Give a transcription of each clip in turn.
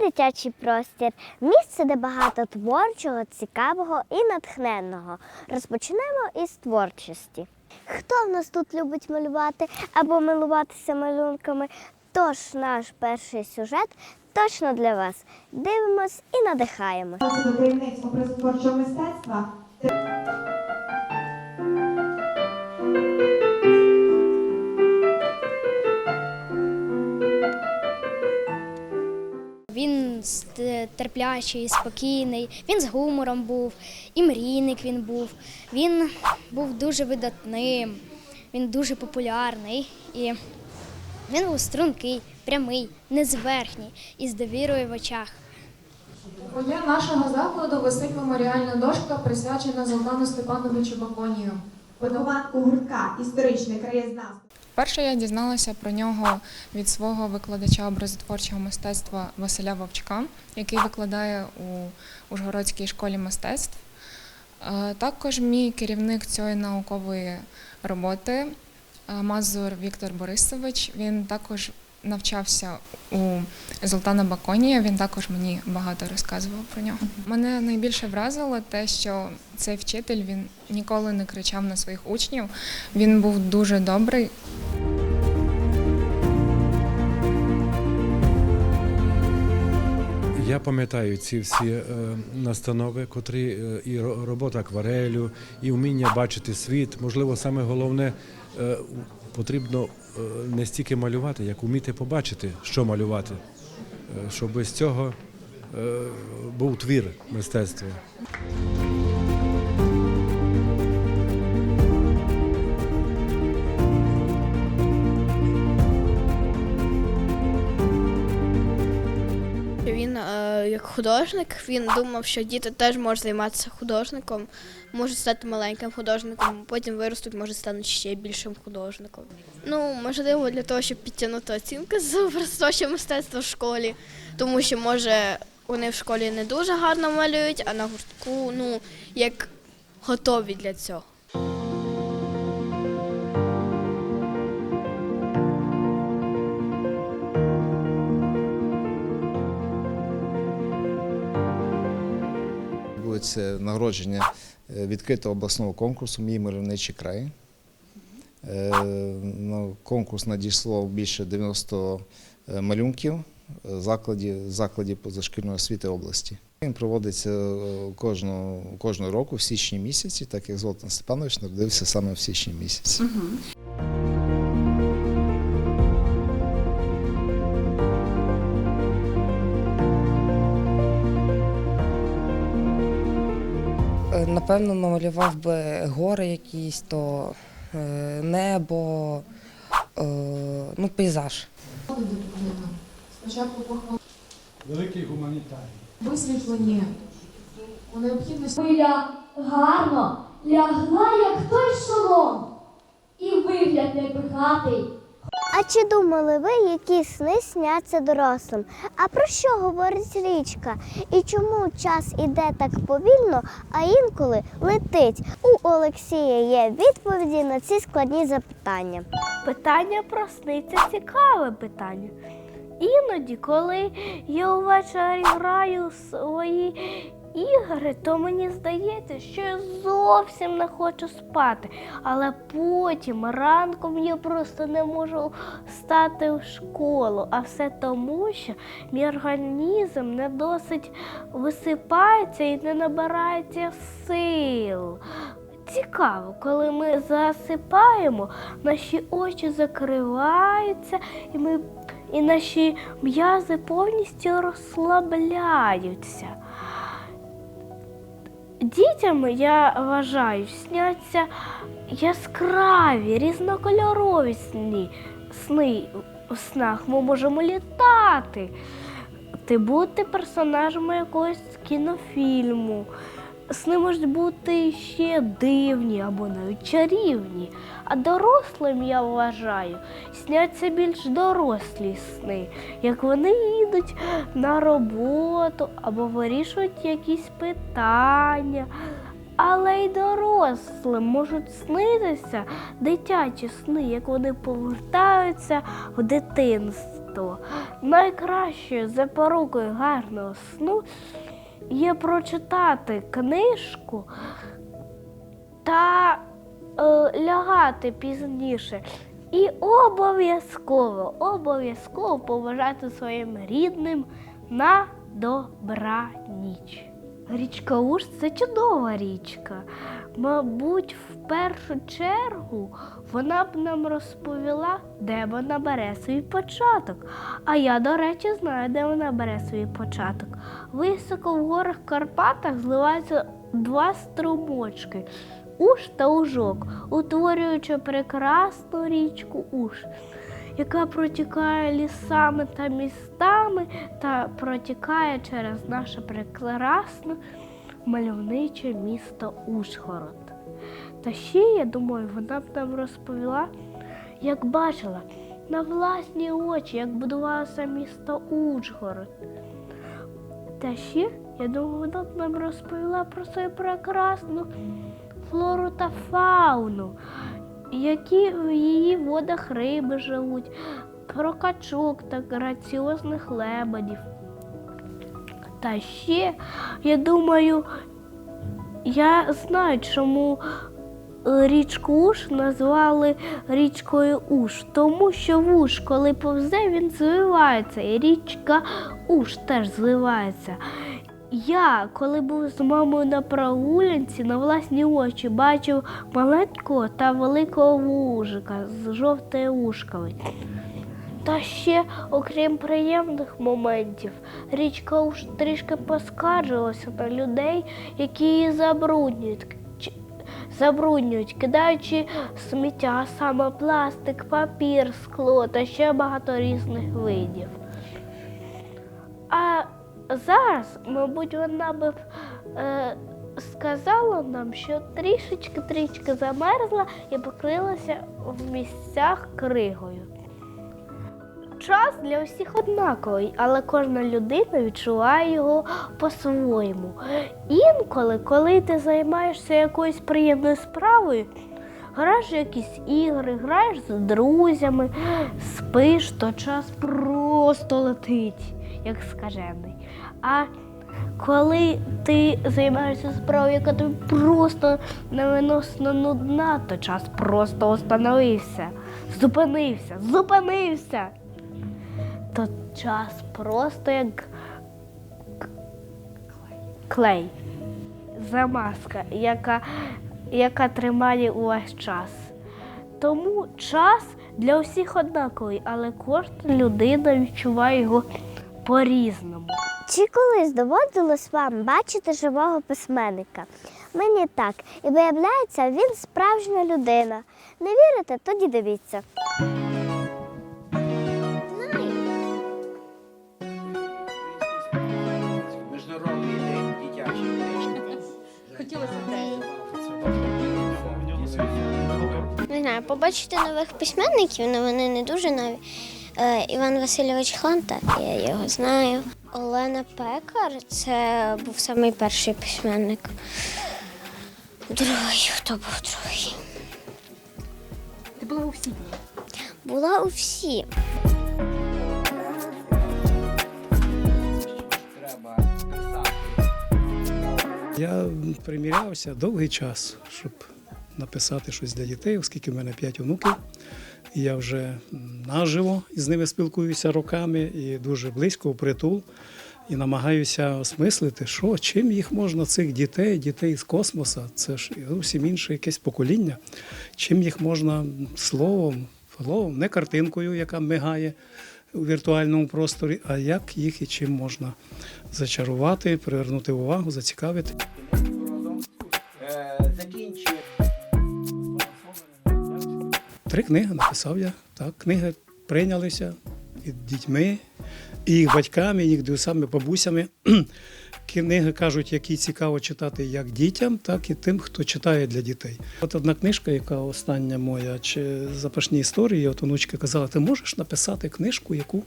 дитячий простір місце, де багато творчого, цікавого і натхненного. Розпочнемо із творчості. Хто в нас тут любить малювати або милуватися малюнками? Тож наш перший сюжет точно для вас. Дивимось і надихаємо. таємниць образотворчого мистецтва. Терплячий, спокійний, він з гумором був, і мрійник він був. Він був дуже видатним, він дуже популярний і він був стрункий, прямий, незверхній і з довірою в очах. У нашого закладу висить меморіальна дошка, присвячена Золтану Степановичу Баконію. Вихованку гуртка історичне краєзнавство. Перше я дізналася про нього від свого викладача образотворчого мистецтва Василя Вовчка, який викладає у Ужгородській школі мистецтв. Е, Також мій керівник цієї наукової роботи е, Мазур Віктор Борисович. Він також навчався у Золтана Баконія. Він також мені багато розказував про нього. Мене найбільше вразило те, що цей вчитель він ніколи не кричав на своїх учнів. Він був дуже добрий, Я пам'ятаю ці всі е, настанови, котрі е, і ро- робота акварелю, і вміння бачити світ. Можливо, саме головне е, потрібно не стільки малювати, як вміти побачити, що малювати, щоб без цього був твір мистецтва. Художник, він думав, що діти теж можуть займатися художником, можуть стати маленьким художником, потім виростуть, може стануть ще більшим художником. Ну, можливо, для того, щоб підтягнути оцінки з образотворчого мистецтва в школі, тому що може вони в школі не дуже гарно малюють, а на гуртку ну як готові для цього. Відбудеться нагородження е, відкритого обласного конкурсу Мій мальовничий край. Е, конкурс надійшло більше 90 е, малюнків закладів, закладів позашкільної освіти області. Він проводиться кожного, кожного року в січні місяці, так як Золотан Степанович народився саме в січні місяці. Напевно, намалював би гори якісь, то е, небо, е, ну, пейзаж. Спочатку похвали Великий гуманітарій. висвітлені у необхідності Хвиля гарно лягла, як той шолом, і вигляд непихатий. А чи думали ви, які сни сняться дорослим? А про що говорить річка? І чому час іде так повільно, а інколи летить? У Олексія є відповіді на ці складні запитання. Питання про сни – це цікаве питання. Іноді, коли я увечері граю свої ігри, то мені здається, що я зовсім не хочу спати. Але потім ранком я просто не можу встати в школу. А все тому, що мій організм не досить висипається і не набирається сил. Цікаво, коли ми засипаємо, наші очі закриваються, і ми і наші м'язи повністю розслабляються. Дітям, я вважаю, сняться яскраві, різнокольорові сни. сни. В снах ми можемо літати, ти бути персонажами якогось кінофільму. Сни можуть бути ще дивні або навіть чарівні. А дорослим, я вважаю, сняться більш дорослі сни, як вони їдуть на роботу або вирішують якісь питання, Але й дорослим можуть снитися дитячі сни, як вони повертаються в дитинство. Найкращою запорукою гарного сну є прочитати книжку та е, лягати пізніше. І обов'язково, обов'язково поважати своїм рідним на добраніч. Річка Уж це чудова річка. Мабуть, в першу чергу вона б нам розповіла, де вона бере свій початок. А я, до речі, знаю, де вона бере свій початок. Високо в горах Карпатах зливаються два струмочки Уж та Ужок, утворюючи прекрасну річку Уж, яка протікає лісами та містами та протікає через наше прекрасне мальовниче місто Ужгород. Та ще, я думаю, вона б нам розповіла, як бачила на власні очі, як будувалося місто Ужгород. Та ще, я думаю, вона б нам розповіла про свою прекрасну флору та фауну, які в її водах риби живуть, про качок та граціозних лебедів. Та ще, я думаю, я знаю, чому е, річку Уж назвали річкою Уж, тому що Уж, коли повзе, він зливається, і річка Уж теж зливається. Я, коли був з мамою на прогулянці, на власні очі бачив маленького та великого вужика з жовтою ушками. Та ще, окрім приємних моментів, річка уж трішки поскаржилася на людей, які її забруднюють, забруднюють, кидаючи сміття, саме пластик, папір, скло та ще багато різних видів. А зараз, мабуть, вона би е, сказала нам, що трішечки трішки замерзла і покрилася в місцях кригою. Час для всіх однаковий, але кожна людина відчуває його по-своєму. Інколи, коли ти займаєшся якоюсь приємною справою, граєш в якісь ігри, граєш з друзями, спиш, то час просто летить, як скажений. А коли ти займаєшся справою, яка тобі просто невиносно нудна, то час просто остановився, зупинився, зупинився. То час просто як клей, замазка, яка, яка тримає увесь час. Тому час для всіх однаковий, але кожна людина відчуває його по-різному. Чи колись доводилось вам бачити живого письменника? Мені так. І виявляється, він справжня людина. Не вірите? Тоді дивіться. Побачити нових письменників, але вони не дуже нові. Е, Іван Васильович Ханта, я його знаю. Олена Пекар це був самий перший письменник. Другий, хто був другий? Ти була у всіх. Була у всі. Я примірявся довгий час, щоб написати щось для дітей, оскільки в мене п'ять онуків. Я вже наживо з ними спілкуюся роками і дуже близько впритул. І намагаюся осмислити, що чим їх можна, цих дітей, дітей з космоса, це ж зовсім інше якесь покоління, чим їх можна словом, словом, не картинкою, яка мигає у віртуальному просторі, а як їх і чим можна зачарувати, привернути увагу, зацікавити. Три книги написав я. Так, книги прийнялися і дітьми, і їх батьками, і їх дідусами, бабусями. Книги кажуть, які цікаво читати як дітям, так і тим, хто читає для дітей. От одна книжка, яка остання моя, чи запашні історії, от онучка казала, ти можеш написати книжку, яку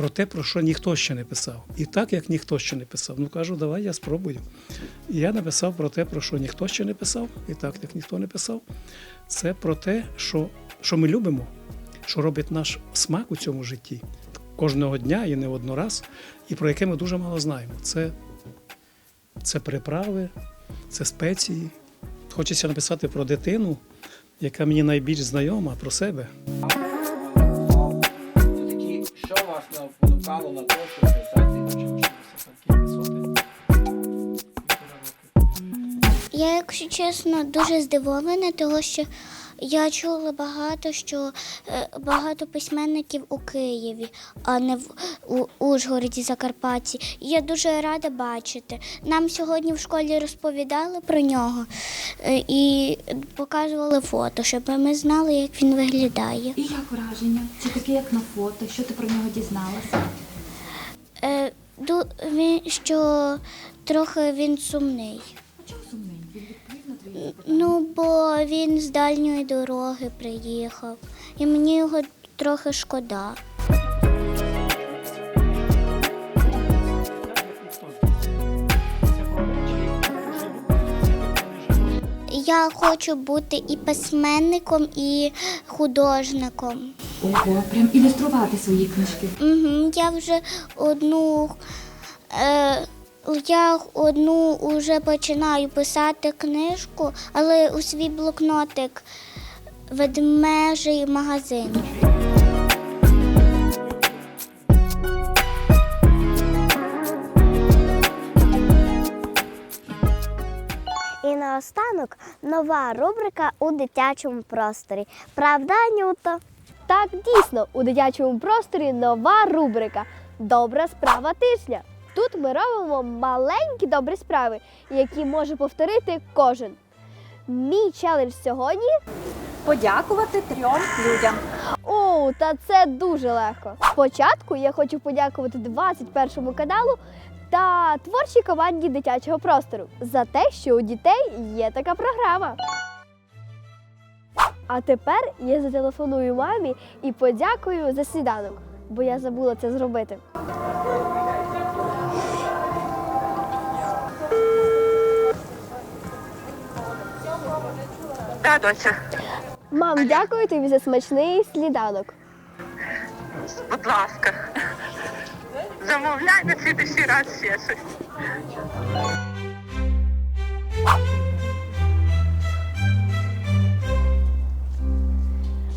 про те, про що ніхто ще не писав. І так, як ніхто ще не писав. Ну кажу, давай я спробую. І я написав про те, про що ніхто ще не писав, і так, як ніхто не писав. Це про те, що, що ми любимо, що робить наш смак у цьому житті кожного дня і не однораз, і про яке ми дуже мало знаємо. Це, це приправи, це спеції. Хочеться написати про дитину, яка мені найбільш знайома, про себе. Спонукало на те, щоб Я, якщо чесно, дуже здивована, тому що я чула багато, що е, багато письменників у Києві, а не в у Ужгороді, Закарпатті. І я дуже рада бачити. Нам сьогодні в школі розповідали про нього е, і показували фото, щоб ми знали, як він виглядає. І як враження? Чи таке, як на фото? Що ти про нього дізналася? Е, що трохи він сумний? Він відповів на твої Ну, бо він з дальньої дороги приїхав, і мені його трохи шкода. Я хочу бути і письменником, і художником. Ого, прям ілюструвати свої книжки. Угу, я вже одну. Е, я одну вже починаю писати книжку, але у свій блокнотик ведмежий магазин. І наостанок нова рубрика у дитячому просторі. Правда, Нюто? Так, дійсно, у дитячому просторі нова рубрика Добра справа тижня. Тут ми робимо маленькі добрі справи, які може повторити кожен. Мій челендж сьогодні Подякувати трьом людям. О, та це дуже легко. Спочатку я хочу подякувати 21 каналу та творчій команді дитячого простору за те, що у дітей є така програма. А тепер я зателефоную мамі і подякую за сніданок, бо я забула це зробити. Да, доця, Мам, дякую тобі за смачний сніданок. будь ласка. Замовляй на слідуючий раз ще щось.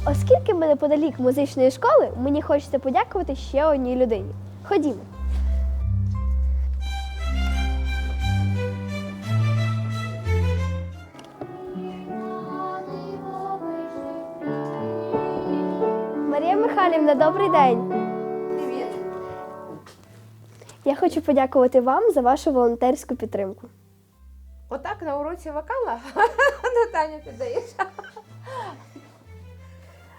Оскільки ми неподалік музичної школи, мені хочеться подякувати ще одній людині. Ходімо. Михайлівна, добрий день. Привіт. Я хочу подякувати вам за вашу волонтерську підтримку. Отак на уроці вокала Натаня піддаєш.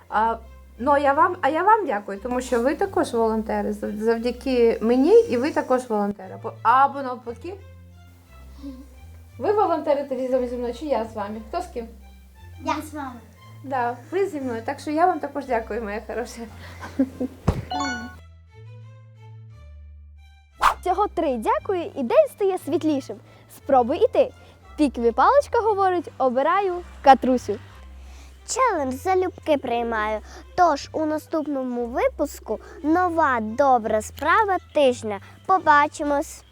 А, ну, а я вам, а я вам дякую, тому що ви також волонтери. Завдяки мені і ви також волонтери. Або- Або навпаки. Ви волонтерите зі мною, чи я з вами? Хто з ким? Я з вами. Да, ви зі мною. Так що я вам також дякую, моя хороша. Всього три дякую, і день стає світлішим. Спробуй і ти. Пікві паличка говорить: обираю катрусю. Челендж залюбки приймаю. Тож у наступному випуску нова добра справа тижня. Побачимось!